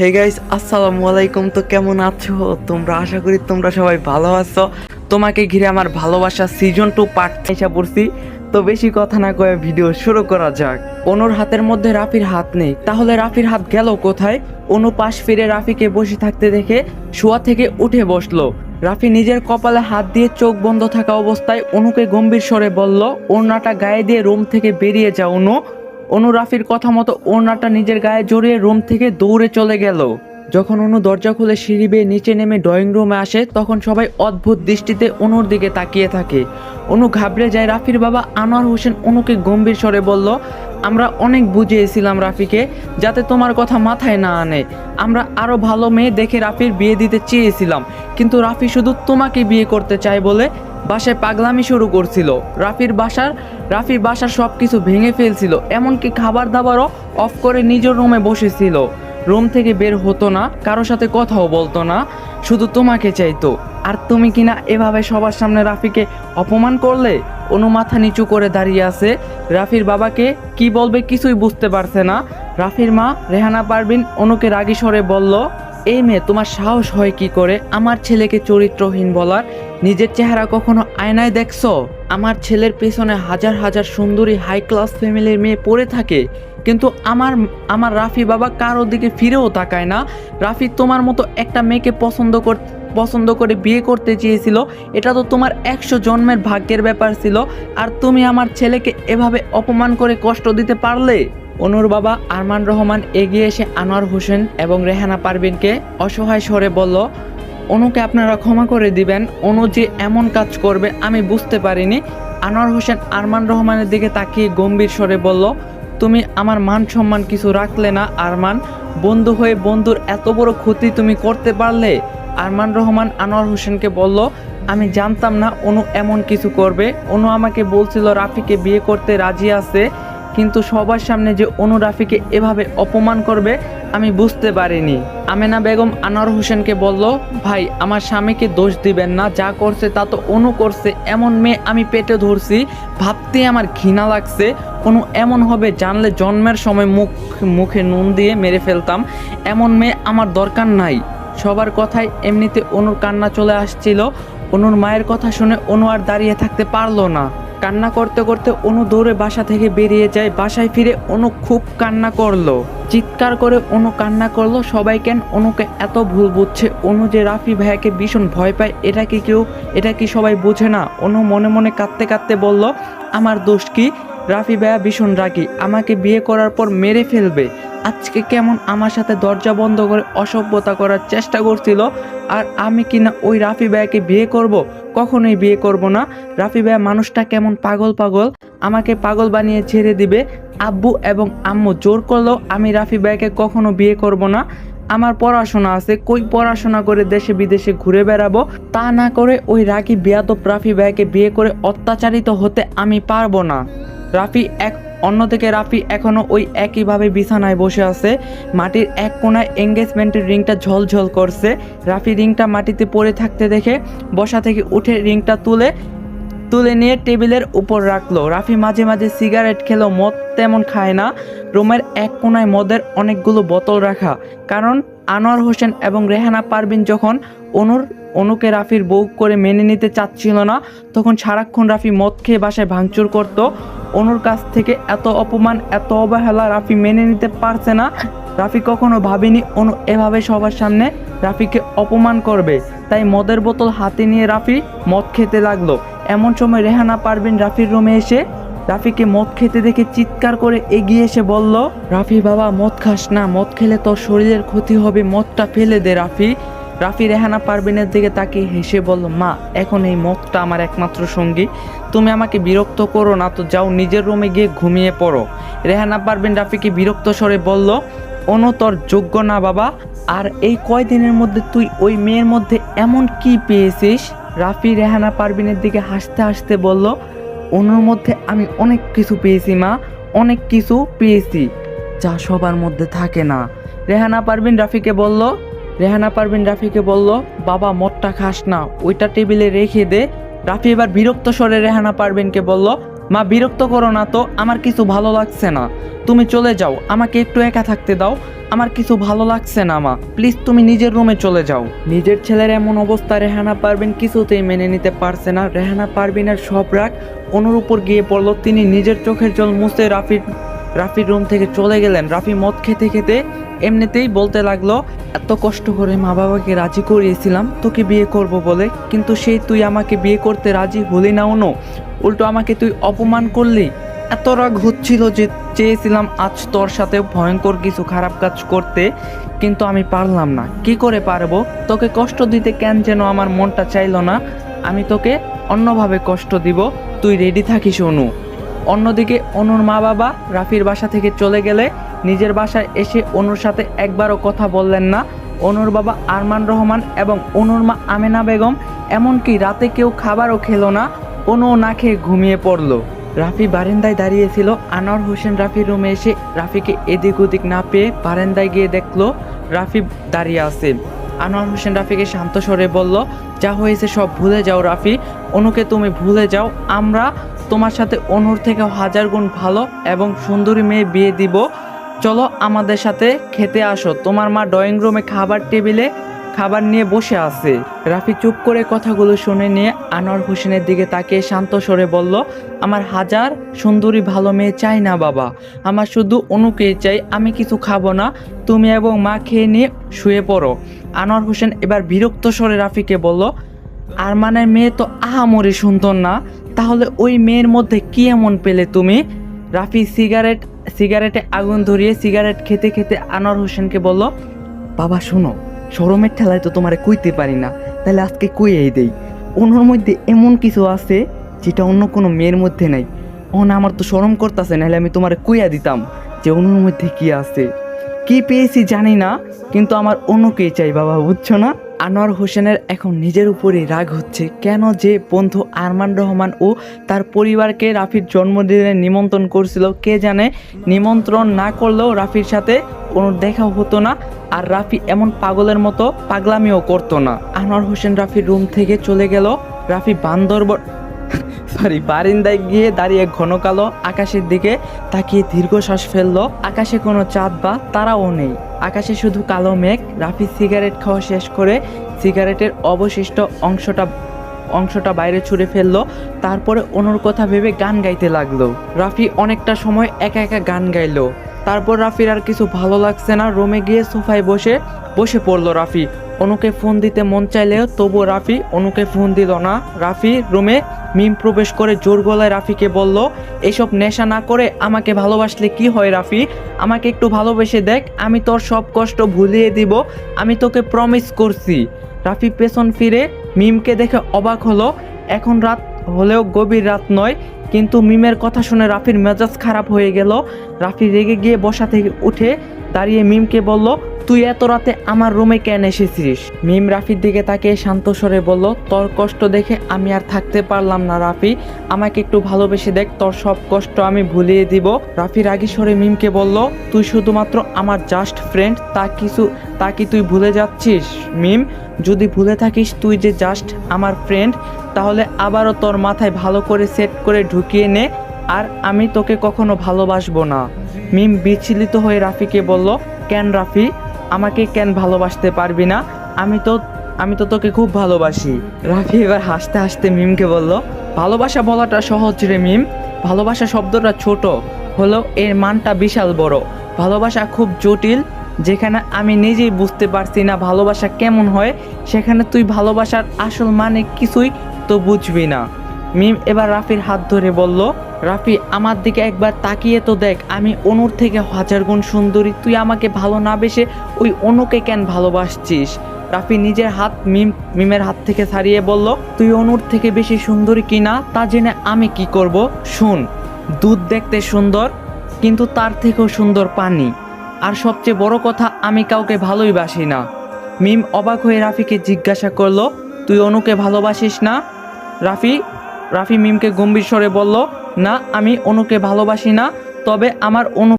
Hey guys আসসালামু আলাইকুম। তো কেমন আছো? তোমরা আশা করি তোমরা সবাই ভালো আছো। তোমাকে ঘিরে আমার ভালোবাসা সিজন টু পার্ট এসে পড়ছি। তো বেশি কথা না কয়ে ভিডিও শুরু করা যাক। অনুর হাতের মধ্যে রাফির হাত নেই। তাহলে রাফির হাত গেল কোথায়? অনু পাশ ফিরে রাফিকে বসে থাকতে দেখে শোয়া থেকে উঠে বসল। রাফি নিজের কপালে হাত দিয়ে চোখ বন্ধ থাকা অবস্থায় অনুকে গম্ভীর স্বরে বলল, ওড়নাটা গায়ে দিয়ে রুম থেকে বেরিয়ে যাও অনু। অনু রাফির কথা মতো ওড়নাটা নিজের গায়ে জড়িয়ে রুম থেকে দৌড়ে চলে গেল। যখন অনু দরজা খুলে সিঁড়ি বেয়ে নিচে নেমে ড্রয়িং রুমে আসে, তখন সবাই অদ্ভুত দৃষ্টিতে অনুর দিকে তাকিয়ে থাকে। অনু ঘাবড়ে যায় রাফির বাবা আনোয়ার হোসেন অনুকে গম্ভীর স্বরে বলল, আমরা অনেক বুঝিয়েছিলাম রাফিকে, যাতে তোমার কথা মাথায় না আনে। আমরা আরও ভালো মেয়ে দেখে রাফির বিয়ে দিতে চেয়েছিলাম, কিন্তু রাফি শুধু তোমাকে বিয়ে করতে চায় বলে বাসায় পাগলামি শুরু করছিল। রাফির বাসার রাফির বাসার সব কিছু ভেঙে ফেলছিল, এমনকি খাবার দাবারও অফ করে নিজের রুমে বসেছিল। রুম থেকে বের হতো না কারোর সাথে কথাও বলতো না, শুধু তোমাকে চাইতো। আর তুমি কিনা এভাবে সবার সামনে রাফিকে অপমান করলে? অনু মাথা নিচু করে দাঁড়িয়ে আছে। রাফির বাবাকে কি বলবে কিছুই বুঝতে পারছে না। রাফির মা রেহানা পারবিন অনুকে রাগী স্বরে বলল এই মেয়ে তোমার সাহস হয় কি করে? আমার ছেলেকে চরিত্রহীন বলার? নিজের চেহারা কখনো আয়নায় দেখছ? আমার ছেলের পেছনে হাজার হাজার সুন্দরী হাই ক্লাস ফ্যামিলির মেয়ে পড়ে থাকে। কিন্তু আমার আমার রাফি বাবা কারোর দিকে ফিরেও তাকায় না। রাফি তোমার মতো একটা মেয়েকে পছন্দ কর, পছন্দ করে বিয়ে করতে চেয়েছিল। এটা তো তোমার একশো জন্মের ভাগ্যের ব্যাপার ছিল। আর তুমি আমার ছেলেকে এভাবে অপমান করে কষ্ট দিতে পারলে? অনুর বাবা আরমান রহমান এগিয়ে এসে আনোয়ার হোসেন এবং রেহানা পারভিনকে অসহায় স্বরে বলল, অনুকে আপনারা ক্ষমা করে দিবেন। অনু যে এমন কাজ করবে, আমি বুঝতে পারিনি। আনোয়ার হোসেন আরমান রহমানের দিকে তাকিয়ে গম্ভীর স্বরে বলল, তুমি আমার মান সম্মান কিছু রাখলে না, আরমান। বন্ধু হয়ে বন্ধুর এত বড় ক্ষতি তুমি করতে পারলে? আরমান রহমান আনোয়ার হোসেনকে বলল, আমি জানতাম না অনু এমন কিছু করবে। অনু আমাকে বলছিল রাফিকে বিয়ে করতে রাজি আছে। কিন্তু সবার সামনে যে অনু রাফিকে এভাবে অপমান করবে, আমি বুঝতে পারিনি। আমেনা বেগম আনোয়ার হোসেনকে বলল, ভাই, আমার স্বামীকে দোষ দিবেন না, যা করছে তা তো অনু করছে, এমন মেয়ে আমি পেটে ধরছি ভাবতে আমার ঘৃণা লাগছে। অনু এমন হবে জানলে জন্মের সময় মুখ, মুখে নুন দিয়ে মেরে ফেলতাম, এমন মেয়ে আমার দরকার নাই। সবার কথায় এমনিতে অনুর কান্না চলে আসছিল, অনুর মায়ের কথা শুনে অনু আর দাঁড়িয়ে থাকতে পারল না। কান্না করতে করতে অনু দৌড়ে বাসা থেকে বেরিয়ে যায়। বাসায় ফিরে অনু খুব কান্না করল। চিৎকার করে অনু কান্না করল, সবাই কেন অনুকে এত ভুল বুঝছে? অনু যে রাফি ভাইয়াকে ভীষণ ভয় পায়, এটা কি কেউ, এটা কি সবাই বোঝে না? অনু মনে মনে কাঁদতে কাঁদতে বলল, আমার দোষ কি? রাফি ভাইয়া ভীষণ রাগি। আমাকে বিয়ে করার পর মেরে ফেলবে। আজকে কেমন আমার সাথে দরজা বন্ধ করে অসভ্যতা করার চেষ্টা করছিল? আর আমি কিনা ওই রাফি ভাইয়াকে বিয়ে করব? কখনোই বিয়ে করব না। রাফি ভাইয়া মানুষটা কেমন পাগল পাগল? আমাকে পাগল বানিয়ে ছেড়ে দিবে। আব্বু এবং আম্মু জোর করলেও আমি রাফি ভাইয়াকে কখনো বিয়ে করব না। আমার পড়াশোনা আছে, কই পড়াশোনা করে দেশে বিদেশে ঘুরে বেড়াবো? তা না করে ওই রাগি বিয়াদব রাফি ভাইয়াকে বিয়ে করে অত্যাচারিত হতে আমি পারব না। রাফি এক অন্যদিকে রাফি এখনও ওই একইভাবে বিছানায় বসে আছে। মাটির এক কোনায় এঙ্গেজমেন্টের রিংটা ঝলঝল করছে। রাফি রিংটা মাটিতে পড়ে থাকতে দেখে বসা থেকে উঠে রিংটা তুলে তুলে নিয়ে টেবিলের উপর রাখল। রাফি মাঝে মাঝে সিগারেট খেলো, মদ তেমন খায় না। রুমের এক কোনায় মদের অনেকগুলো বোতল রাখা। কারণ আনোয়ার হোসেন এবং রেহানা পারবিন যখন অনুর, অনুকে রাফির বউ করে মেনে নিতে চাচ্ছিল না, তখন সারাক্ষণ রাফি মদ খেয়ে বাসায় ভাঙচুর করত। অনুর কাছ থেকে এত অপমান, এত অবহেলা রাফি মেনে নিতে পারছে না। রাফি কখনো ভাবেনি অনু এভাবে সবার সামনে রাফিকে অপমান করবে। তাই মদের বোতল হাতে নিয়ে রাফি মদ খেতে লাগল। এমন সময় রেহানা পারবেন রাফির রুমে এসে রাফিকে মদ খেতে দেখে চিৎকার করে এগিয়ে এসে বলল, রাফি বাবা, মদ খাস না। মদ খেলে তোর শরীরের ক্ষতি হবে। মদটা ফেলে দে রাফি। রাফি রেহানা পারবিনের দিকে তাকিয়ে হেসে বলল, মা, এখন এই মদটা আমার একমাত্র সঙ্গী। তুমি আমাকে বিরক্ত করো না, তো যাও নিজের রুমে গিয়ে ঘুমিয়ে পড়ো। রেহানা পারবিন রাফিকে বিরক্ত স্বরে বলল, অনু, তোর যোগ্য না বাবা। আর এই কয়দিনের মধ্যে তুই ওই মেয়ের মধ্যে এমন কি পেয়েছিস? রাফি রেহানা পারবিনের দিকে হাসতে হাসতে বলল অনুর মধ্যে আমি অনেক কিছু পেয়েছি মা, অনেক কিছু পেয়েছি, যা সবার মধ্যে থাকে না। রেহানা পারবিন রাফিকে বলল, রেহানা পারবিন রাফিকে বলল, বাবা, মদটা খাস না, ওইটা টেবিলে রেখে দে রাফি এবার বিরক্ত স্বরে রেহানা পারবিনকে বলল, মা, বিরক্ত করো না তো, আমার কিছু ভালো লাগছে না। তুমি চলে যাও, আমাকে একটু একা থাকতে দাও। আমার কিছু ভালো লাগছে না, মা। প্লিজ, তুমি নিজের রুমে চলে যাও। নিজের ছেলের এমন অবস্থা রেহানা পারবেন কিছুতেই মেনে নিতে পারছে না। রেহানা পারবিনের সব রাগ অনুর উপর গিয়ে পড়ল। তিনি নিজের চোখের জল মুছে রাফির রাফির রুম থেকে চলে গেলেন। রাফি মদ খেতে খেতে এমনিতেই বলতে লাগল, এত কষ্ট করে মা বাবাকে রাজি করিয়েছিলাম, তোকে বিয়ে করব বলে। কিন্তু সেই তুই আমাকে বিয়ে করতে রাজি হলি না, অনু। উল্টো আমাকে তুই অপমান করলি। এত রাগ হচ্ছিল যে চেয়েছিলাম আজ তোর সাথে ভয়ঙ্কর কিছু খারাপ কাজ করতে, কিন্তু আমি পারলাম না। কি করে পারব? তোকে কষ্ট দিতে কেন যেন আমার মনটা চাইলো না? আমি তোকে অন্যভাবে কষ্ট দিব। তুই রেডি থাকিস, অনু। অন্যদিকে অনুর মা বাবা রাফির বাসা থেকে চলে গেলে নিজের বাসায় এসে অনুর সাথে একবারও কথা বললেন না। অনুর বাবা আরমান রহমান এবং অনুর মা আমেনা বেগম এমনকি রাতে কেউ খাবারও খেলো না অনু না খেয়ে ঘুমিয়ে পড়ল। রাফি বারান্দায় দাঁড়িয়েছিল আনোয়ার হোসেন রাফির রুমে এসে রাফিকে এদিক ওদিক না পেয়ে বারান্দায় গিয়ে দেখল রাফি দাঁড়িয়ে আছে। আনোয়ার হোসেন রাফিকে শান্ত স্বরে বলল, যা হয়েছে সব ভুলে যাও রাফি। অনুকে তুমি ভুলে যাও। আমরা তোমার সাথে অনুর থেকে হাজার গুণ ভালো এবং সুন্দরী মেয়ে বিয়ে দিব। চলো আমাদের সাথে খেতে আসো। তোমার মা ড্রয়িং রুমে খাবার টেবিলে খাবার নিয়ে বসে আছে। রাফি চুপ করে কথাগুলো শুনে নিয়ে আনোয়ার হোসেনের দিকে তাকিয়ে শান্ত স্বরে বলল, আমার হাজার সুন্দরী ভালো মেয়ে চাই না বাবা। আমার শুধু অনুকেই চাই, আমি কিছু খাব না। তুমি এবং মা খেয়ে নিয়ে শুয়ে পড়ো। আনোয়ার হোসেন এবার বিরক্ত স্বরে রাফিকে বলল আরমানের মেয়ে তো আহামরি সুন্দর না। তাহলে ওই মেয়ের মধ্যে কি এমন পেলে তুমি? রাফি সিগারেট, সিগারেটে আগুন ধরিয়ে সিগারেট খেতে খেতে আনোয়ার হোসেনকে বলল, বাবা, শোনো, শরমের ঠেলায় তো তোমারে কইতে পারি না। তাহলে আজকে কইয়েই দেই। ওনার মধ্যে এমন কিছু আছে যেটা অন্য কোনো মেয়ের মধ্যে নাই। ও না আমার তো শরম করতেছে, নাহলে আমি তোমারে কইয়া দিতাম যে অনুর মধ্যে কি আছে। কি পেয়েছি জানি না, কিন্তু আমার অনুকেই চাই, বাবা, বুঝছ না? আনোয়ার হোসেনের এখন নিজের উপরে রাগ হচ্ছে। কেন যে বন্ধু আরমান রহমান ও তার পরিবারকে রাফির জন্মদিনে নিমন্ত্রণ করছিল, কে জানে? নিমন্ত্রণ না করলেও রাফির সাথে কোনো দেখা হতো না, আর রাফি এমন পাগলের মতো পাগলামিও করতো না। আনোয়ার হোসেন রাফির রুম থেকে চলে গেল। রাফি বান্দরবন সরি বারিন্দায় গিয়ে দাঁড়িয়ে ঘন কালো আকাশের দিকে তাকিয়ে দীর্ঘশ্বাস ফেলল। আকাশে কোনো চাঁদ বা তারাও নেই। আকাশে শুধু কালো মেঘ। রাফি সিগারেট খাওয়া শেষ করে সিগারেটের অবশিষ্ট অংশটা অংশটা বাইরে ছুঁড়ে ফেলল। তারপরে অনুর কথা ভেবে গান গাইতে লাগল। রাফি অনেকটা সময় একা একা গান গাইলো। তারপর রাফির আর কিছু ভালো লাগছে না। রুমে গিয়ে সোফায় বসে বসে পড়ল রাফি। অনুকে ফোন দিতে মন চাইলেও তবুও রাফি অনুকে ফোন দিল না। রাফি রুমে মিম প্রবেশ করে জোর গলায় রাফিকে বলল, এসব নেশা না করে আমাকে ভালোবাসলে কি হয় রাফি? আমাকে একটু ভালোবেসে দেখ, আমি তোর সব কষ্ট ভুলিয়ে দিব, আমি তোকে প্রমিস করছি। রাফি পেছন ফিরে মিমকে দেখে অবাক হলো, এখন রাত হলেও গভীর রাত নয়, কিন্তু মিমের কথা শুনে রাফির মেজাজ খারাপ হয়ে গেল। রাফি রেগে গিয়ে বসা থেকে উঠে দাঁড়িয়ে মিমকে বলল তুই এত রাতে আমার রুমে কেন এসেছিস? মিম রাফির দিকে তাকিয়ে শান্ত স্বরে বলল, তোর কষ্ট দেখে আমি আর থাকতে পারলাম না রাফি। আমাকে একটু ভালোবেসে দেখ, তোর সব কষ্ট আমি ভুলিয়ে দিব। রাফি রাগি স্বরে মিমকে বলল, তুই শুধুমাত্র আমার জাস্ট ফ্রেন্ড তা কিছু, তা কি তুই ভুলে যাচ্ছিস? মিম, যদি ভুলে থাকিস তুই যে জাস্ট আমার ফ্রেন্ড তাহলে আবারও তোর মাথায় ভালো করে সেট করে ঢুকিয়ে নে, আর আমি তোকে কখনো ভালোবাসবো না। মিম বিচলিত হয়ে রাফিকে বলল, কেন রাফি? আমাকে কেন ভালোবাসতে পারবি না? আমি তো আমি তো তোকে খুব ভালোবাসি। রাফি এবার হাসতে হাসতে মিমকে বলল, ভালোবাসা বলাটা সহজ রে মিম। ভালোবাসা শব্দটা ছোট, হলেও এর মানটা বিশাল বড়। ভালোবাসা খুব জটিল, যেখানে আমি নিজেই বুঝতে পারছি না ভালোবাসা কেমন হয়, সেখানে তুই ভালোবাসার আসল মানে কিছুই তো বুঝবি না। মিম এবার রাফির হাত ধরে বলল রাফি, আমার দিকে একবার তাকিয়ে তো দেখ, আমি অনুর থেকে হাজার গুণ সুন্দরী, তুই আমাকে ভালো না বেসে ওই অনুকে কেন ভালোবাসছিস? রাফি নিজের হাত মিম, মিমের হাত থেকে ছাড়িয়ে বলল, তুই অনুর থেকে বেশি সুন্দরী কিনা তা জেনে আমি কি করব? শুন, দুধ দেখতে সুন্দর, কিন্তু তার থেকেও সুন্দর পানি। আর সবচেয়ে বড় কথা, আমি কাউকে ভালোই বাসি না। মিম অবাক হয়ে রাফিকে জিজ্ঞাসা করল, তুই অনুকে ভালোবাসিস না? রাফি রাফি মিমকে গম্ভীর স্বরে বলল না আমি অনুকে ভালোবাসি না তবে আমার অনু